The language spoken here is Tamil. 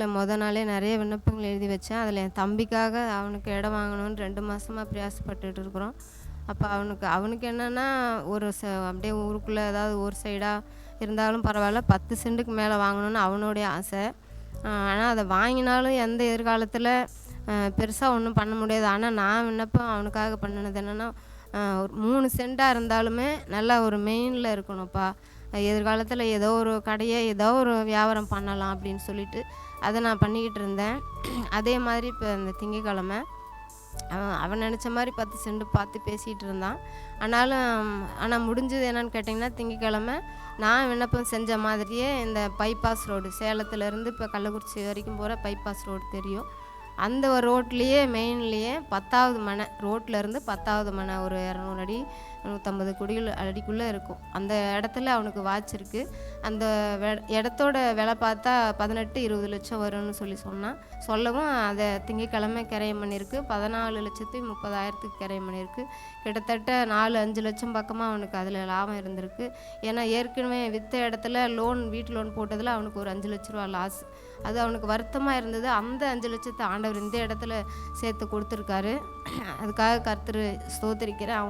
இல்லை முத நாளே நிறைய விண்ணப்பங்கள் எழுதி வச்சேன். அதில் என் தம்பிக்காக அவனுக்கு இடம் வாங்கணும்னு ரெண்டு மாதமாக பிரயாசப்பட்டுட்டு இருக்கிறோம். அப்போ அவனுக்கு அவனுக்கு என்னென்னா ஒரு ச அப்படியே ஊருக்குள்ளே ஏதாவது ஒரு சைடாக இருந்தாலும் பரவாயில்ல பத்து சென்ட்டுக்கு மேலே வாங்கணும்னு அவனுடைய ஆசை. ஆனால் அதை வாங்கினாலும் எந்த எதிர்காலத்தில் பெருசாக ஒன்றும் பண்ண முடியாது. ஆனால் நான் விண்ணப்பம் அவனுக்காக பண்ணினது என்னென்னா ஒரு மூணு சென்ட்டாக இருந்தாலுமே நல்லா ஒரு மெயினில் இருக்கணும்ப்பா. எதிர்காலத்தில் ஏதோ ஒரு கடையை ஏதோ ஒரு வியாபாரம் பண்ணலாம் அப்படின்னு சொல்லிட்டு அதை நான் பண்ணிக்கிட்டு இருந்தேன். அதே மாதிரி இப்போ இந்த திங்கக்கிழமை அவன் அவன் நினச்ச மாதிரி பத்து செண்டு பார்த்து பேசிகிட்டு இருந்தான். ஆனாலும் ஆனால் முடிஞ்சது என்னன்னு கேட்டிங்கன்னா திங்கக்கிழமை நான் விண்ணப்பம் செஞ்ச மாதிரியே இந்த பைபாஸ் ரோடு சேலத்துலேருந்து இப்போ கள்ளக்குறிச்சி வரைக்கும் போகிற பைபாஸ் ரோடு தெரியும். அந்த ரோட்லேயே மெயின்லேயே பத்தாவது மனை ரோட்டில் இருந்து பத்தாவது மனை ஒரு இரநூறு அடி நூற்றம்பது குடிகள் அடிக்குள்ளே இருக்கும். அந்த இடத்துல அவனுக்கு வாட்ச் இருக்குது அந்த வெ இடத்தோட விலை பார்த்தா பதினெட்டு இருபது லட்சம் வரும்னு சொல்லி சொன்னான். சொல்லவும் அதை திங்கக்கிழமை கரையம் பண்ணியிருக்கு. பதினாலு லட்சத்து முப்பதாயிரத்துக்கு கரையம் பண்ணியிருக்கு. கிட்டத்தட்ட நாலு அஞ்சு லட்சம் பக்கமாக அவனுக்கு அதில் லாபம் இருந்திருக்கு. ஏன்னா ஏற்கனவே விற்ற இடத்துல லோன் வீட்டு லோன் போட்டதில் அவனுக்கு ஒரு அஞ்சு லட்ச ரூபா லாஸ் அது அவனுக்கு வருத்தமாக இருந்தது. அந்த அஞ்சு லட்சத்தை ஆண்டவர் இந்த இடத்துல சேர்த்து கொடுத்துருக்காரு. அதுக்காக கர்த்தர் ஸ்தோத்திரிக்கிறேன். அவன்